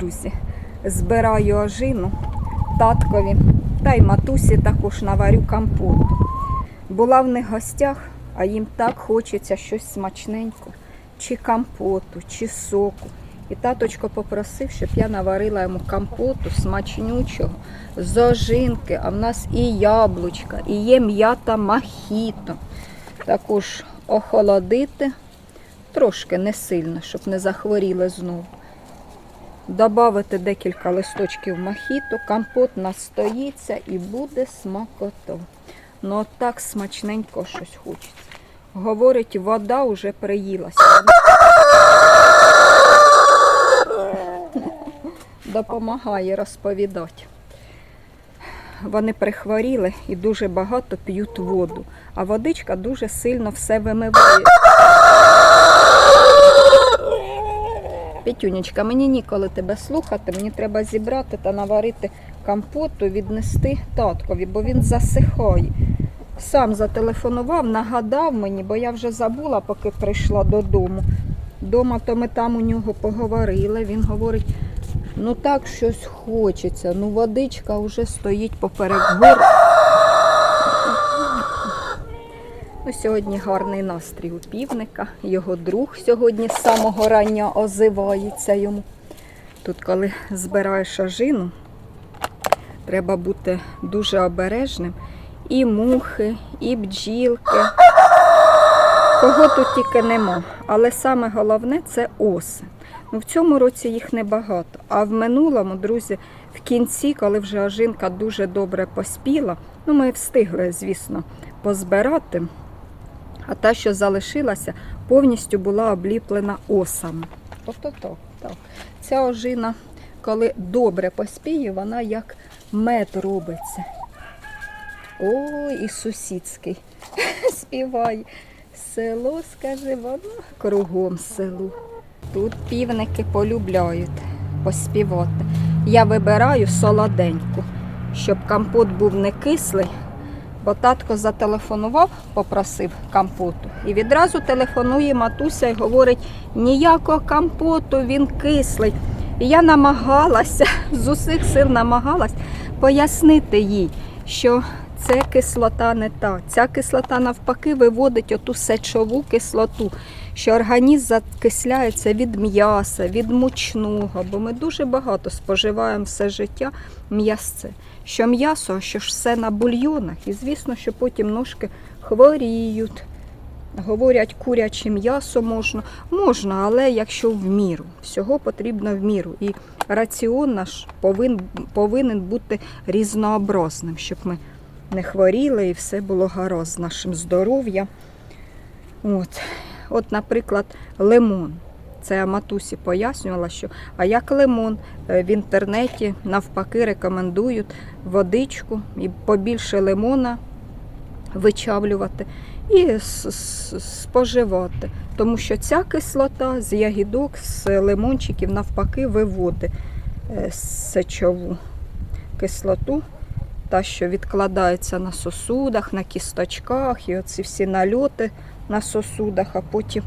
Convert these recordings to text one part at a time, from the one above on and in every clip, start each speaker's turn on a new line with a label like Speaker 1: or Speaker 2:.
Speaker 1: друзі. Збираю ожину таткові та й матусі також наварю компоту. Була в них гостях, а їм так хочеться щось смачненько, чи компоту, чи соку. І таточко попросив, щоб я наварила йому компоту смачнючого, з ожинки, а в нас і яблучка, і є м'ята махіто. Також охолодити, трошки не сильно, щоб не захворіли знову. Добавити декілька листочків мохіто, компот настоїться і буде смакота. Ну от так смачненько щось хочеться. Говорить, вода вже приїлася. Допомагає розповідати. Вони прихворіли і дуже багато п'ють воду, а водичка дуже сильно все вимиває. Петюнечка, мені ніколи тебе слухати, мені треба зібрати та наварити компоту, віднести таткові, бо він засихає. Сам зателефонував, нагадав мені, бо я вже забула, поки прийшла додому. Дома то ми там у нього поговорили. Він говорить, ну так щось хочеться, ну водичка вже стоїть поперек гор. Ну, сьогодні гарний настрій у півника. Його друг сьогодні з самого рання озивається йому. Тут, коли збираєш ожину, треба бути дуже обережним. І мухи, і бджілки. Кого тут тільки нема. Але саме головне це оси. Ну, в цьому році їх небагато. А в минулому, друзі, в кінці, коли вже ожинка дуже добре поспіла, ну ми встигли, звісно, позбирати. А та, що залишилася, повністю була обліплена осами. Ото так, так. Ця ожина, коли добре поспіє, вона як мед робиться. Ой, і сусідський співає. Село, скаже, воно кругом село. Тут півники полюбляють поспівати. Я вибираю солоденьку, щоб компот був не кислий, бо татко зателефонував, попросив компоту. І відразу телефонує матуся і говорить, ніякого компоту, він кислий. І я намагалася, з усіх сил намагалась пояснити їй, що це кислота не та. Ця кислота навпаки виводить оту сечову кислоту, що організм закисляється від м'яса, від мучного, бо ми дуже багато споживаємо все життя м'ясце. Що м'ясо, що ж все на бульйонах, і звісно, що потім ножки хворіють. Говорять, куряче м'ясо можна. Можна, але якщо в міру. Всього потрібно в міру. І раціон наш повин, повинен бути різнообразним, щоб ми не хворіли і все було гаразд з нашим здоров'ям. От, наприклад, лимон. Це я матусі пояснювала, що а як лимон Е, в інтернеті навпаки рекомендують водичку і побільше лимона вичавлювати і споживати. Тому що ця кислота з ягідок, з лимончиків навпаки виводить е, сечову кислоту, та, що відкладається на сосудах, на кісточках, і оці всі нальоти на сосудах, а потім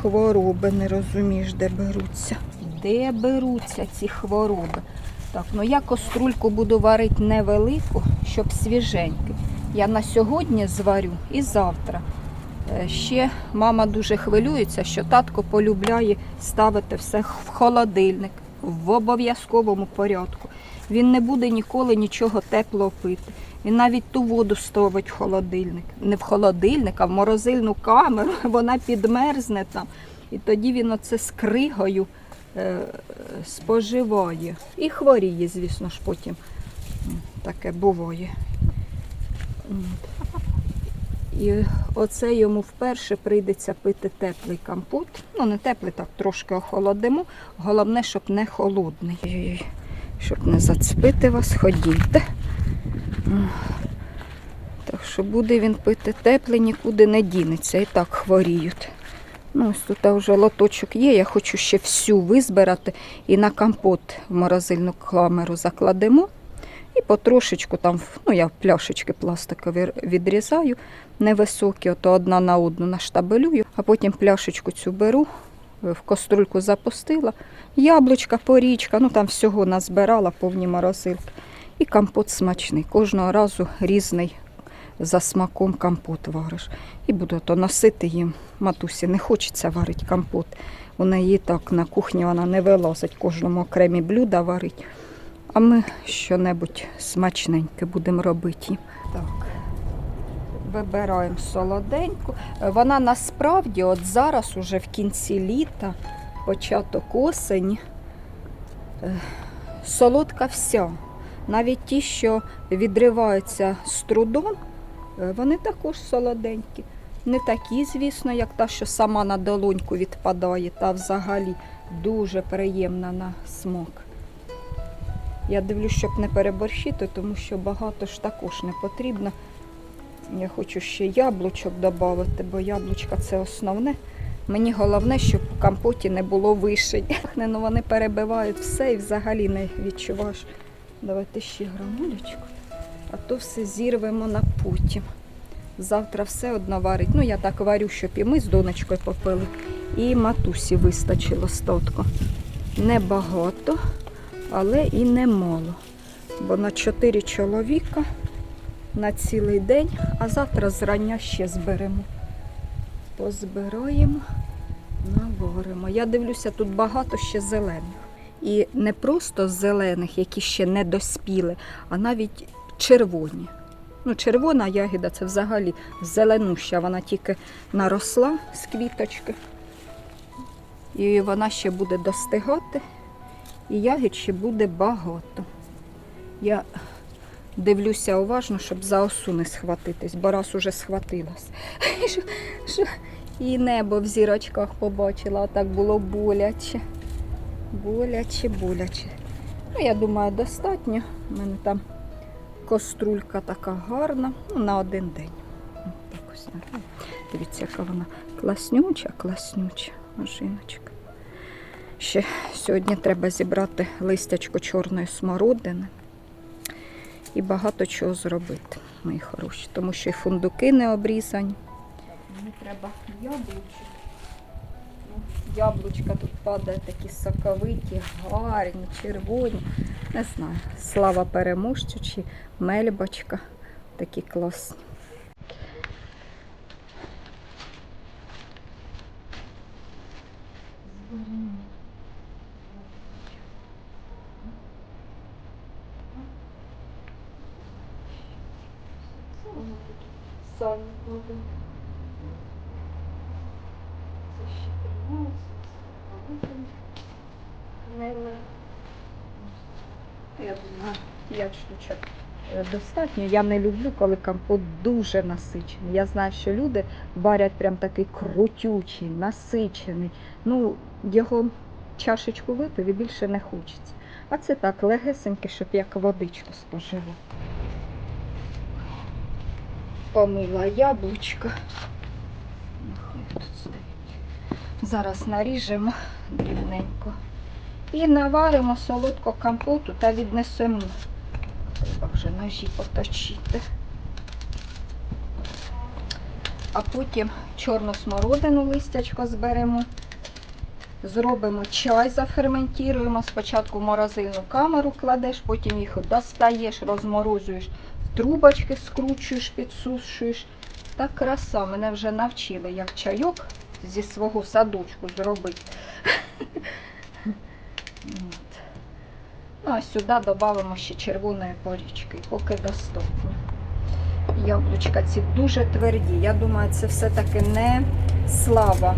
Speaker 1: хвороби не розумієш, де беруться. Де беруться ці хвороби? Так, ну я каструльку буду варити невелику, щоб свіженький. Я на сьогодні зварю і завтра. Е, Ще мама дуже хвилюється, що татко полюбляє ставити все в холодильник в обов'язковому порядку. Він не буде ніколи нічого теплого пити. Він навіть ту воду ставить в холодильник. Не в холодильник, а в морозильну камеру. Вона підмерзне там. І тоді він оце з кригою е, споживає. І хворіє, звісно ж, потім. Таке буває. І оце йому вперше прийдеться пити теплий компот. Ну, не теплий, так трошки охолодимо. Головне, щоб не холодний. Щоб не зацепити вас, ходіть. Так що буде він пити теплий, нікуди не дінеться. І так хворіють. Ну, ось тут вже лоточок є. Я хочу ще всю визбирати і на компот в морозильну камеру закладемо. І потрошечку там, ну я пляшечки пластикові відрізаю, невисокі, ото одна на одну наштабелюю, а потім пляшечку цю беру, в каструльку запустила. Яблучка, порічка, ну там всього назбирала повні морозилки. І компот смачний. Кожного разу різний за смаком компот вариш. І буду то носити їм. Матусі не хочеться варити компот. У неї так на кухні вона не вилазить, кожному окремі блюда варить. А ми що-небудь смачненьке будемо робити. Так. Вибираємо солоденьку. Е, Вона насправді, от зараз, уже в кінці літа, початок осені, е, солодка вся. Навіть ті, що відриваються з трудом, е, вони також солоденькі. Не такі, звісно, як та, що сама на долоньку відпадає, та взагалі дуже приємна на смак. Я дивлюсь, щоб не переборщити, тому що багато ж також не потрібно. Я хочу ще яблучок додати, бо яблучка це основне. Мені головне, щоб у компоті не було вишень. Ну, вони перебивають все і взагалі не відчуваєш. Давайте ще грамулечку, а то все зірвемо на потім. Завтра все одно варить. Ну, я так варю, щоб і ми з донечкою попили. І матусі вистачило стотку. Небагато, але і немало. Бо на 4 чоловіка на цілий день, а завтра зрання ще зберемо. Позбираємо, наваримо. Я дивлюся, тут багато ще зелених. І не просто зелених, які ще не доспіли, а навіть червоні. Ну, червона ягіда це взагалі зеленуща, вона тільки наросла з квіточки. І вона ще буде достигати, і ягід ще буде багато. Я дивлюся уважно, щоб за осу не схватитись, бо раз уже схватилась. І небо в зірочках побачила, а так було боляче. Боляче, боляче. Ну, я думаю, достатньо. У мене там кострулька така гарна, ну, на один день. Так ось. Дивіться, яка вона класнюча, класнюча жіночка. Ще сьогодні треба зібрати листячко чорної смородини і багато чого зробити, мої хороші, тому що і фундуки не обрізані. Мені треба яблучок. Ну, Яблучка тут падає такі соковиті, гарні, червоні. Не знаю, слава переможцю чи мельбочка. Такі класні. Саня буде. Це ще тримається. Я думаю, 5 штучок е, достатньо. Я не люблю, коли компот дуже насичений. Я знаю, що люди варять прям такий крутючий, насичений. Ну, його чашечку випив і більше не хочеться. А це так легесеньке, щоб як водичку споживав. Помила яблучко. Зараз наріжемо дрібненько. І наваримо солодко компоту та віднесемо. Треба вже ножі поточити. А потім чорну смородину листячко зберемо. Зробимо чай, заферментуємо. Спочатку в морозильну камеру кладеш, потім їх достаєш, розморозуєш, трубочки скручуєш, підсушуєш. Та краса. Мене вже навчили, як чайок зі свого садочку зробити. Ну, а сюди додамо ще червоної порічки, поки доступно. Яблучка ці дуже тверді. Я думаю, це все-таки не слава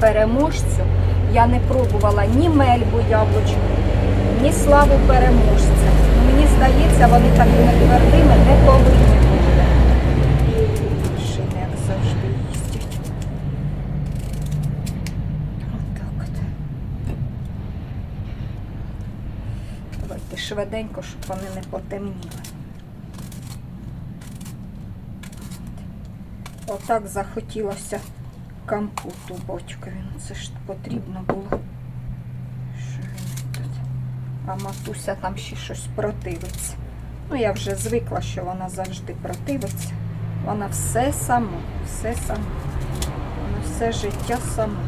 Speaker 1: переможцю. Я не пробувала ні мельбу яблучку, ні славу переможця. Здається, вони такими твердими не повинні бути. Машини, як завжди, їздять. Отак от. Давайте швиденько, щоб вони не потемніли. Отак захотілося компоту. Ну, Це ж потрібно було. А матуся там ще щось противиться. Ну, я вже звикла, що вона завжди противиться. Вона все сама, все сама. Вона все життя сама.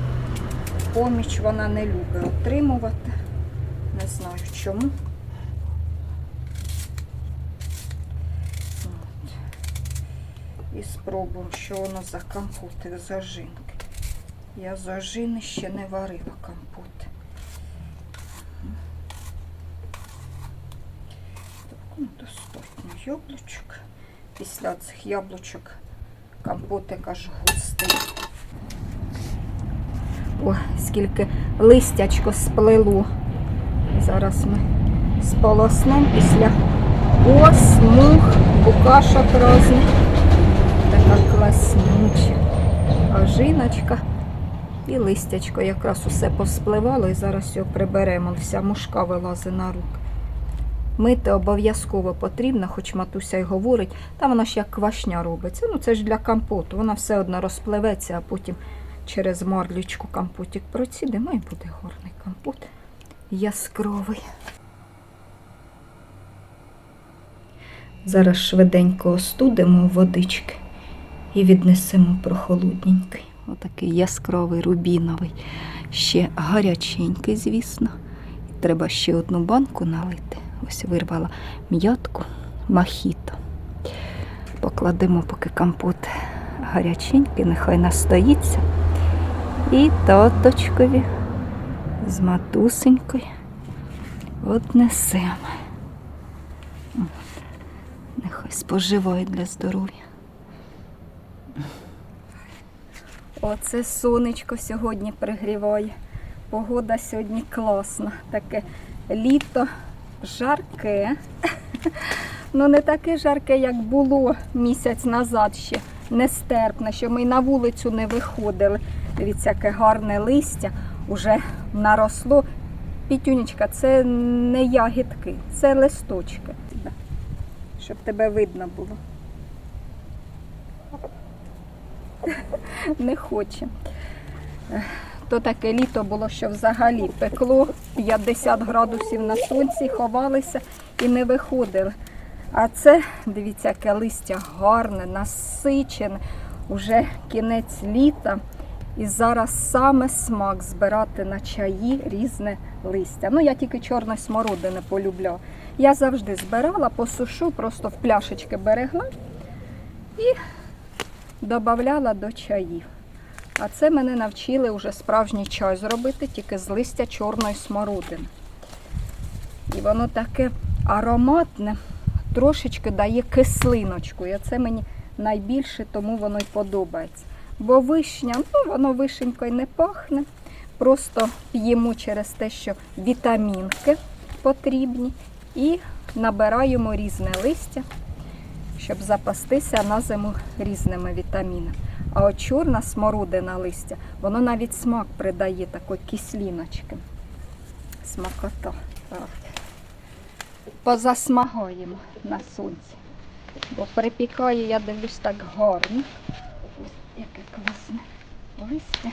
Speaker 1: поміч вона не любить отримувати. Не знаю чому. От. І спробуємо, що воно за компоти з ожинки. Я з ожини ще не варила компоти. Так, ну, достатньо яблучок. Після цих яблучок компотик аж густий. О, скільки листячко сплело. Зараз ми сполоснемо після ос, мух, букашок різних. Така класнюча. Ожиночка і листячко якраз усе поспливало і зараз його приберемо. Вся мушка вилазить на руки. Мити обов'язково потрібно, хоч матуся й говорить, та вона ж як квашня робиться. Ну це ж для компоту. Вона все одно розпливеться, а потім через марлючку компотик процідимо і буде гарний компот. Яскравий. Зараз швиденько остудимо водички і віднесемо прохолодненький. Отакий яскравий рубіновий, ще гаряченький, звісно. Треба ще одну банку налити. Ось вирвала м'ятку махіто. Покладемо, поки компот гаряченький, нехай настоїться. І таточкові з матусенькою однесемо. Нехай споживають для здоров'я. Оце сонечко сьогодні пригріває. Погода сьогодні класна. Таке літо жарке. Ну не таке жарке, як було місяць назад ще. Нестерпне, що ми й на вулицю не виходили. Дивіться, яке гарне листя уже наросло. Пітюнечка, це не ягідки, це листочки. Щоб тебе видно було. Не хоче. То таке літо було, що взагалі пекло 50 градусів на сонці, ховалися і не виходили. А це, дивіться, яке листя гарне, насичене, уже кінець літа. І зараз саме смак збирати на чаї різне листя. Ну, я тільки чорної смородини полюбляю. Я завжди збирала, посушу, просто в пляшечки берегла і додавала до чаїв. А це мене навчили вже справжній чай зробити, тільки з листя чорної смородини. І воно таке ароматне, трошечки дає кислиночку. І це мені найбільше, тому воно й подобається. Бо вишня, ну воно вишенькою не пахне. Просто п'ємо через те, що вітамінки потрібні. І набираємо різне листя, щоб запастися на зиму різними вітамінами. А от чорна смородина листя, воно навіть смак придає такої кисліночки. Смакота. Позасмагаємо на сонці. Бо припікає, я дивлюсь, так гарно. Ось яке класне листя.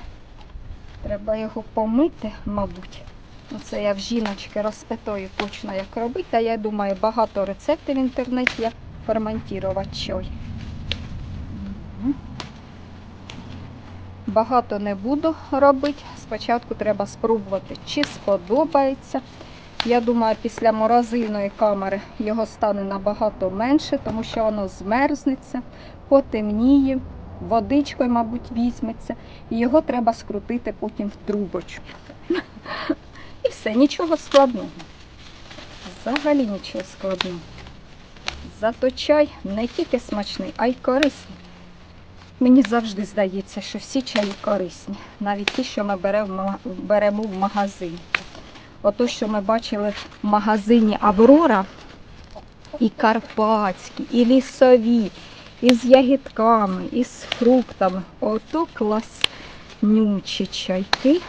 Speaker 1: Треба його помити, мабуть. Ну, це я в жіночки розпитаю точно, як робити. Та я думаю, багато рецептів в інтернеті як ферментувати чай. Багато не буду робити. Спочатку треба спробувати, чи сподобається. Я думаю, після морозильної камери його стане набагато менше, тому що воно змерзнеться, потемніє, водичкою, мабуть, візьметься. І його треба скрутити потім в трубочку. І все, нічого складного. Взагалі нічого складного. Зато чай не тільки смачний, а й корисний. Мені завжди здається, що всі чаї корисні, навіть ті, що ми беремо в магазині. Ото, що ми бачили в магазині Аврора, і карпатські, і лісові, і з ягідками, і з фруктами. Ото класнючі чайки.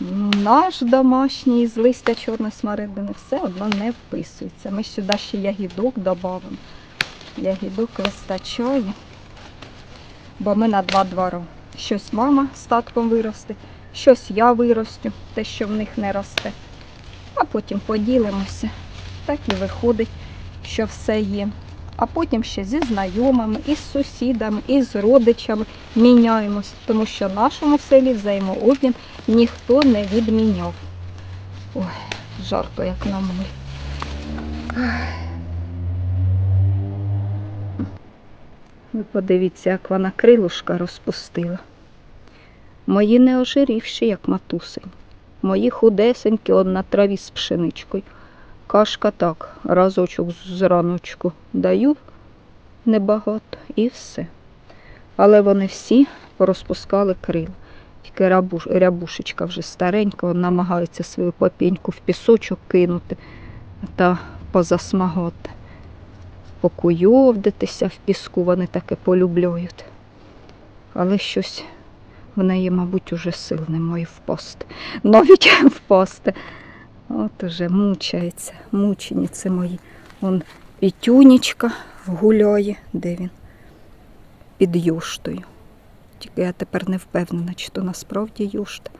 Speaker 1: Ну, Наш домашній з листя чорної смородини все одно не вписується. Ми сюди ще ягідок додамо. Ягідок вистачає. Бо ми на два двори. Щось мама з татком виросте, щось я виростю, те, що в них не росте. А потім поділимося. Так і виходить, що все є. а потім ще зі знайомими, із сусідами, із родичами міняємось, тому що в нашому селі взаємообмін ніхто не відміняв. Ой, жарко, як на морі. Ви подивіться, як вона крилушка розпустила. Мої не ожирівші, як матусень. Мої худесенькі он на траві з пшеничкою. Кашка так, разочок з раночку даю небагато і все. Але вони всі порозпускали крила. Тільки рябуш, рябушечка вже старенька, вона намагається свою папіньку в пісочок кинути та позасмагати. Покуйовдитися в піску, вони таке полюбляють. Але щось в неї, мабуть, уже сил немає впасти. Навіть впасти. От уже мучається, мучениці мої. Вон Пітюнечка гуляє, де він? Під юштою. Тільки я тепер не впевнена, чи то насправді юшта,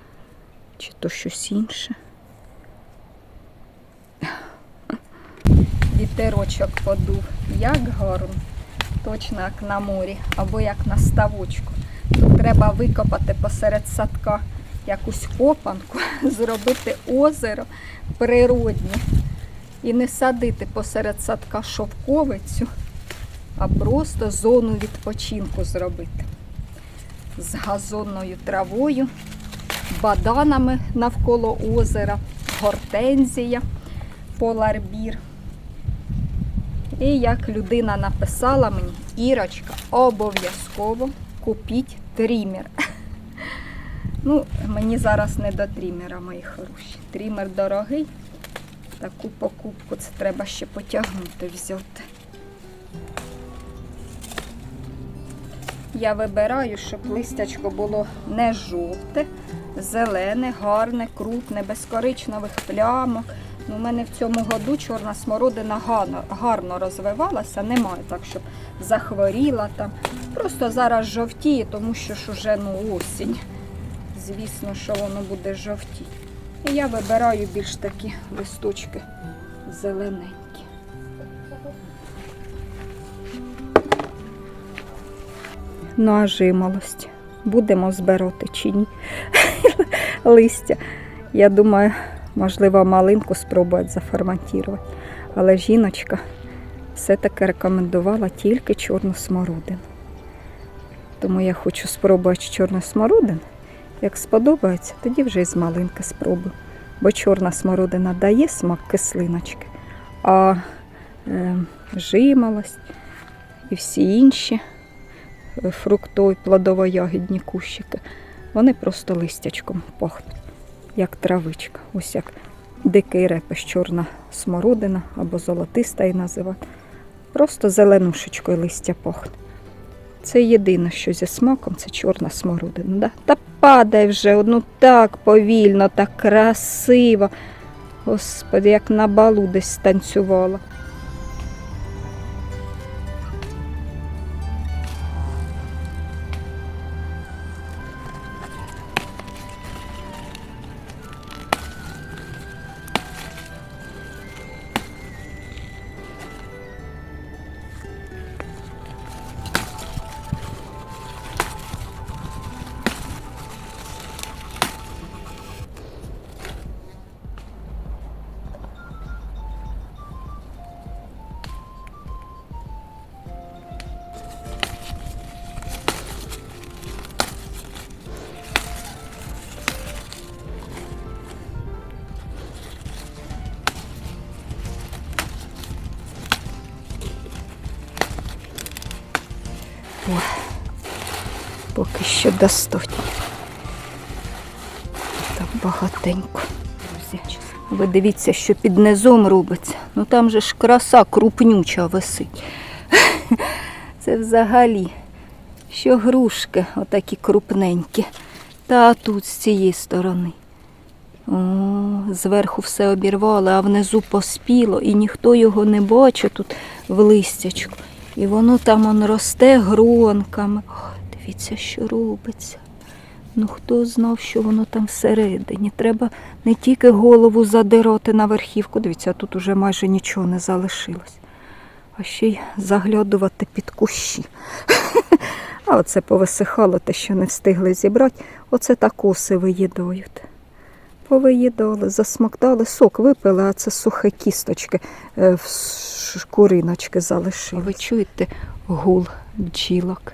Speaker 1: чи то щось інше. Вітерочок подув. Як гарно. Точно як на морі, або як на ставочку. Тут треба викопати посеред садка якусь копанку, зробити озеро природнє і не садити посеред садка шовковицю, а просто зону відпочинку зробити з газонною травою, баданами навколо озера, гортензія, поларбір. І як людина написала мені, Ірочка, обов'язково купіть трімер. Ну, мені зараз не до трімера, мої хороші. Трімер дорогий. Таку покупку це треба ще потягнути, взяти. Я вибираю, щоб листячко було не жовте, зелене, гарне, крупне, без коричневих плямок. Ну, У мене в цьому году чорна смородина гарно, гарно розвивалася, немає так, щоб захворіла там. Просто зараз жовтіє, тому що ж уже ну, осінь. Звісно, що воно буде жовтіти. І я вибираю більш такі листочки зелененькі. Ну, а жимолость. Будемо збирати чи ні? Листя. Я думаю, можливо, малинку спробувати заформатувати. Але жіночка все-таки рекомендувала тільки чорну смородину. Тому я хочу спробувати чорну смородину. Як сподобається, тоді вже і з малинки спробую. Бо чорна смородина дає смак кислиночки, а е, жимолость і всі інші е, фрукто- і плодово-ягідні кущики, вони просто листячком пахнуть, як травичка. Ось як дикий репеш, чорна смородина або золотиста її називати. Просто зеленушечкою листя пахне. Це єдине, що зі смаком, це чорна смородина. Да? Та падай вже, ну так повільно, так красиво. Господи, як на балу десь танцювала. Поки що достатньо. Так багатенько. Друзі, ви дивіться, що під низом робиться. Ну там же ж краса крупнюча висить. Це взагалі. Що грушки отакі крупненькі. Та тут з цієї сторони. О, зверху все обірвало, а внизу поспіло, і ніхто його не бачить тут в листячку. І воно там он росте гронками. Дивіться, що робиться. Ну хто знав, що воно там всередині. Треба не тільки голову задирати на верхівку. Дивіться, тут уже майже нічого не залишилось. а ще й заглядувати під кущі. А оце повисихало те, що не встигли зібрати. Оце так оси виїдають. Повиїдали, засмоктали, сок випили, а це сухе кісточки е, в шкуриночки залишили. Ви чуєте гул бджілок?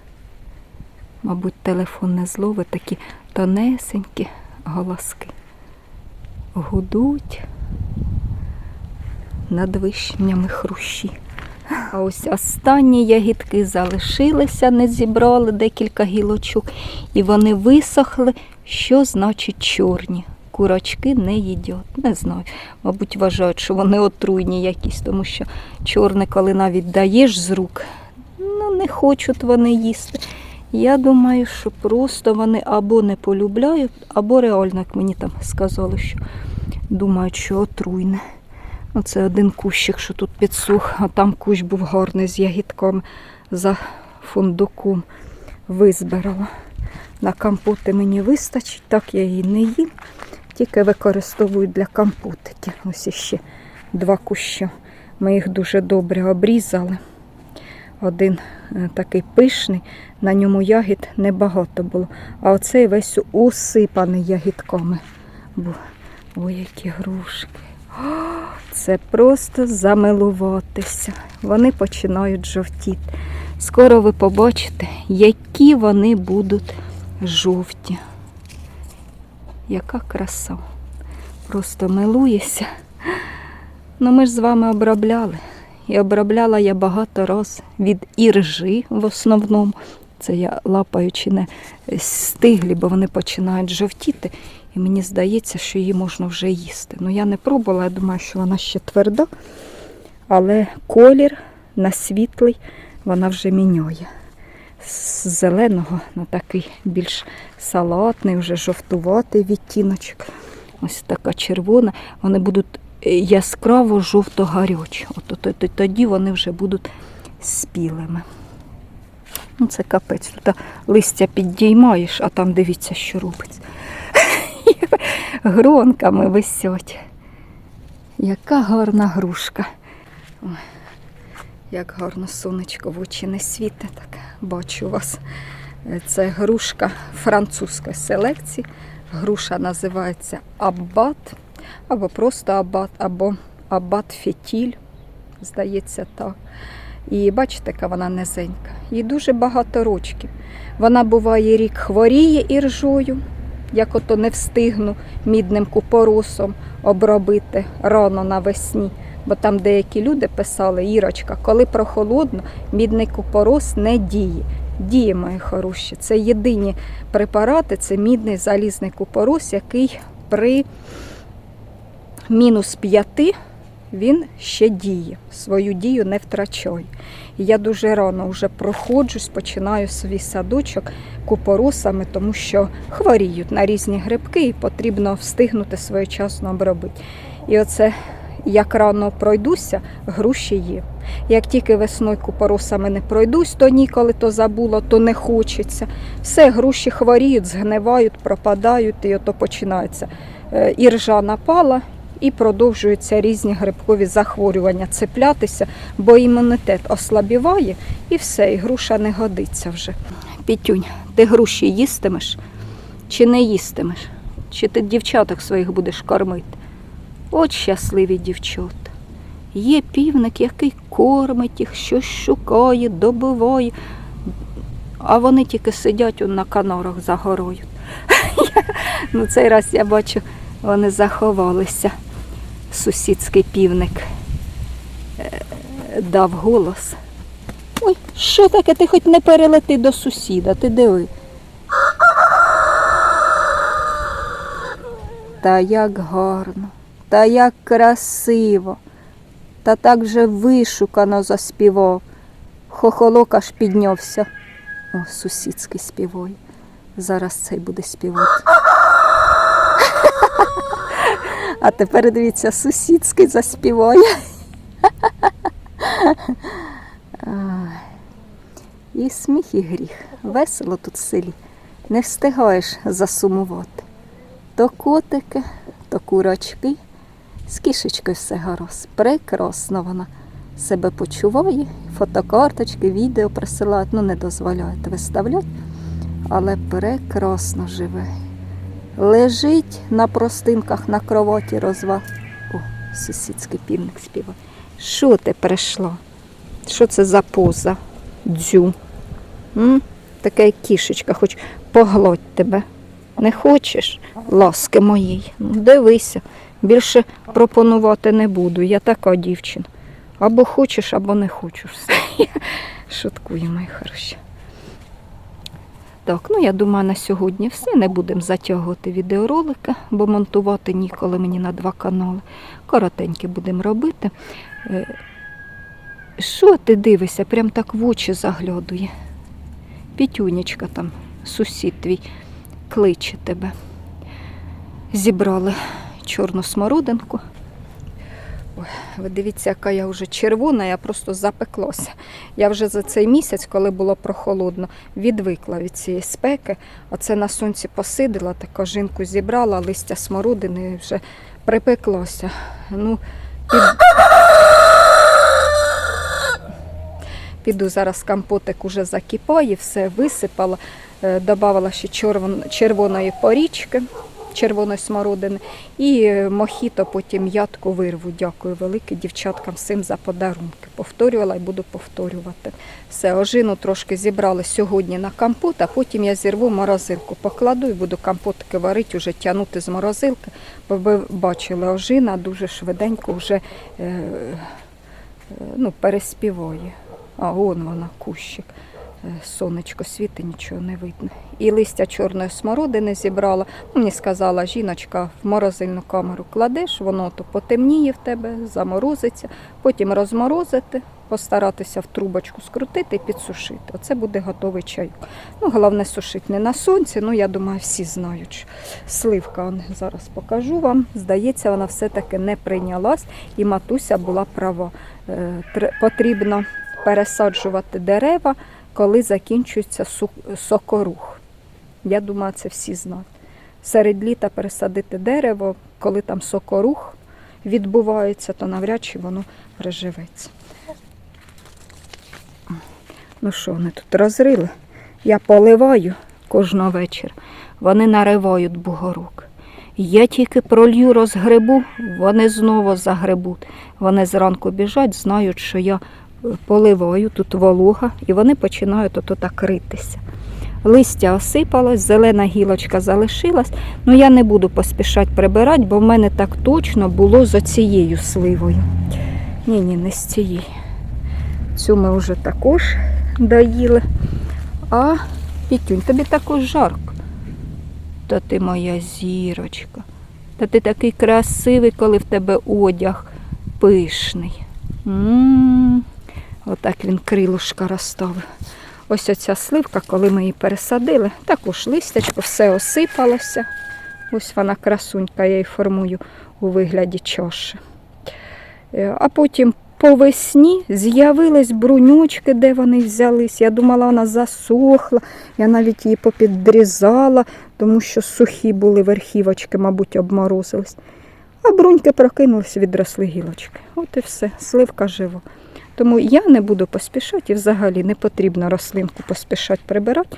Speaker 1: Мабуть, телефон не такі тонесенькі голоски. Гудуть над вишнями хрущі. А ось останні ягідки залишилися, не зібрали декілька гілочок, і вони висохли, що значить чорні. Курочки не їдять. Не знаю. Мабуть, вважають, що вони отруйні якісь, тому що чорне, коли навіть даєш з рук, ну не хочуть вони їсти. Я думаю, що просто вони або не полюбляють, або реально, як мені там сказали, що думають, що отруйне. Оце один кущик, що тут підсух, а там кущ був гарний з ягідками за фундуком. Визбирала. На компоти мені вистачить, так я її не їм, тільки використовую для компотиків. Ось іще два куща. Ми їх дуже добре обрізали. Один е, такий пишний, на ньому ягід небагато було, а оцей весь усипаний ягідками був. Ой, які грушки. Це просто замилуватися. Вони починають жовтіти. Скоро ви побачите, які вони будуть жовті. Яка краса. Просто милуєшся. Ну ми ж з вами обробляли. І обробляла я багато раз від іржи в основному. Це я лапаючи не стиглі, бо вони починають жовтіти. І мені здається, що її можна вже їсти. Ну я не пробувала, я думаю, що вона ще тверда, але колір на світлий вона вже міняє. З зеленого на такий більш салатний, вже жовтуватий відтіночок. Ось така червона. Вони будуть е, яскраво жовто-гарячі. От, от, от, тоді вони вже будуть спілими. Ну, це капець. Тут листя підіймаєш, а там дивіться, що робиться. Гронками висять. Яка гарна грушка. Ой, як гарно сонечко в очі не світить, так бачу вас. Е, Це грушка французької селекції. Груша називається Аббат, або просто Аббат, або Аббат Фетіль, здається так. І бачите, яка вона низенька. Їй дуже багато рочків. Вона буває рік хворіє іржою, як ото не встигну мідним купоросом обробити рано навесні. Бо там деякі люди писали, Ірочка, коли прохолодно, мідний купорос не діє. Діє, мої хороші. Це єдині препарати, це мідний залізний купорос, який при мінус 5 він ще діє, свою дію не втрачає. І я дуже рано вже проходжусь, починаю свій садочок купоросами, тому що хворіють на різні грибки і потрібно встигнути своєчасно обробити. І оце як рано пройдуся, груші є. Як тільки весною купоросами не пройдусь, то ніколи то забула, то не хочеться. Все, груші хворіють, згнивають, пропадають, і ото починається. Е, Іржа напала, і продовжуються різні грибкові захворювання цеплятися, бо імунітет ослабіває і все, і груша не годиться вже. Пітюнь, ти груші їстимеш чи не їстимеш? Чи ти дівчаток своїх будеш кормити? От щасливі дівчата. Є півник, який кормить їх, щось шукає, добиває, а вони тільки сидять на канорах за горою. Ну, цей раз я бачу, вони заховалися. Сусідський півник е, дав голос. Ой, що таке? Ти хоч не перелети до сусіда, ти диви. Та як гарно, та як красиво, та так же вишукано заспівав. Хохолок аж піднявся. О, сусідський співає. Зараз цей буде співати. А тепер дивіться, сусідський заспіває. І сміх, і гріх. Весело тут в селі. Не встигаєш засумувати. То котики, то курочки. З кішечкою все гаразд. Прекрасно вона себе почуває, фотокарточки, відео присилають, ну не дозволяють виставляти, але прекрасно живе. Лежить на простинках на кроваті розва. О, сусідський півник співає. Що ти прийшла? Що це за поза? Дзю. М? Така кішечка, хоч погладь тебе. Не хочеш? Ласки моїй. Ну, дивися. Більше пропонувати не буду. Я така дівчина. Або хочеш, або не хочеш. Шуткую, мої хороші. Так, ну я думаю, на сьогодні все. Не будемо затягувати відеоролики, бо монтувати ніколи мені на два канали. Коротенькі будемо робити. Е, Що ти дивишся? Прям так в очі заглядує. Пітюнечка там, сусід твій, кличе тебе. Зібрали чорну смородинку. Ой, дивіться, яка я вже червона, я просто запеклася. Я вже за цей місяць, коли було прохолодно, відвикла від цієї спеки. Оце на сонці посидила, така жінку зібрала, листя смородини і вже припеклося. Ну, під... Піду зараз компотик уже закипає, все висипала, е, додавала ще червон- червоної порічки, червоної смородини і е, мохіто потім ядку вирву. Дякую велике дівчаткам всім за подарунки. Повторювала і буду повторювати. Все, ожину трошки зібрали сьогодні на компот, а потім я зірву морозилку, покладу і буду компотики варити, вже тягнути з морозилки. Бо ви бачили, ожина дуже швиденько вже е, е, ну, переспіває. А вон вона, кущик. Е, Сонечко світить, нічого не видно. І листя чорної смородини зібрала. Мені сказала жіночка, в морозильну камеру кладеш, воно то потемніє в тебе, заморозиться, потім розморозити, постаратися в трубочку скрутити і підсушити. Оце буде готовий чай. Ну, головне сушити не на сонці, ну я думаю, всі знають. що Сливка, зараз покажу вам. Здається, вона все-таки не прийнялась, і матуся була права. Е, тр- Потрібно пересаджувати дерева, коли закінчується сокорух. Я думаю, це всі знають. Серед літа пересадити дерево, коли там сокорух відбувається, то навряд чи воно приживеться. Ну що, вони тут розрили? Я поливаю кожного вечора. Вони наривають бугорок. Я тільки пролью розгребу, вони знову загребуть. Вони зранку біжать, знають, що я поливаю, тут волога, і вони починають ото так. Листя осипалось, зелена гілочка залишилась. Ну я не буду поспішати прибирати, бо в мене так точно було з оцією сливою. Ні, ні, не з цією. Цю ми вже також доїли. А Пітюнь, тобі також жарко. Та ти моя зірочка. Та ти такий красивий, коли в тебе одяг пишний. м Отак він крилушка розставив. Ось оця сливка, коли ми її пересадили, також листячко, все осипалося. Ось вона красунька, я її формую у вигляді чаші. Е, А потім по весні з'явились брунючки, де вони взялись. Я думала, вона засохла. Я навіть її попідрізала, тому що сухі були верхівочки, мабуть, обморозились. А бруньки прокинулись, відросли гілочки. От і все, сливка жива. Тому я не буду поспішати і взагалі не потрібно рослинку поспішати прибирати,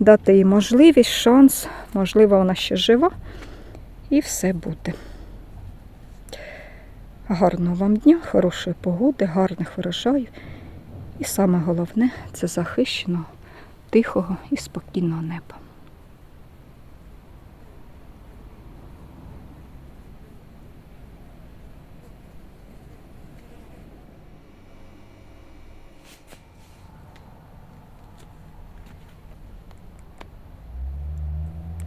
Speaker 1: дати їй можливість, шанс, можливо, вона ще жива, і все буде. Гарного вам дня, хорошої погоди, гарних врожаїв. І саме головне це захищеного, тихого і спокійного неба.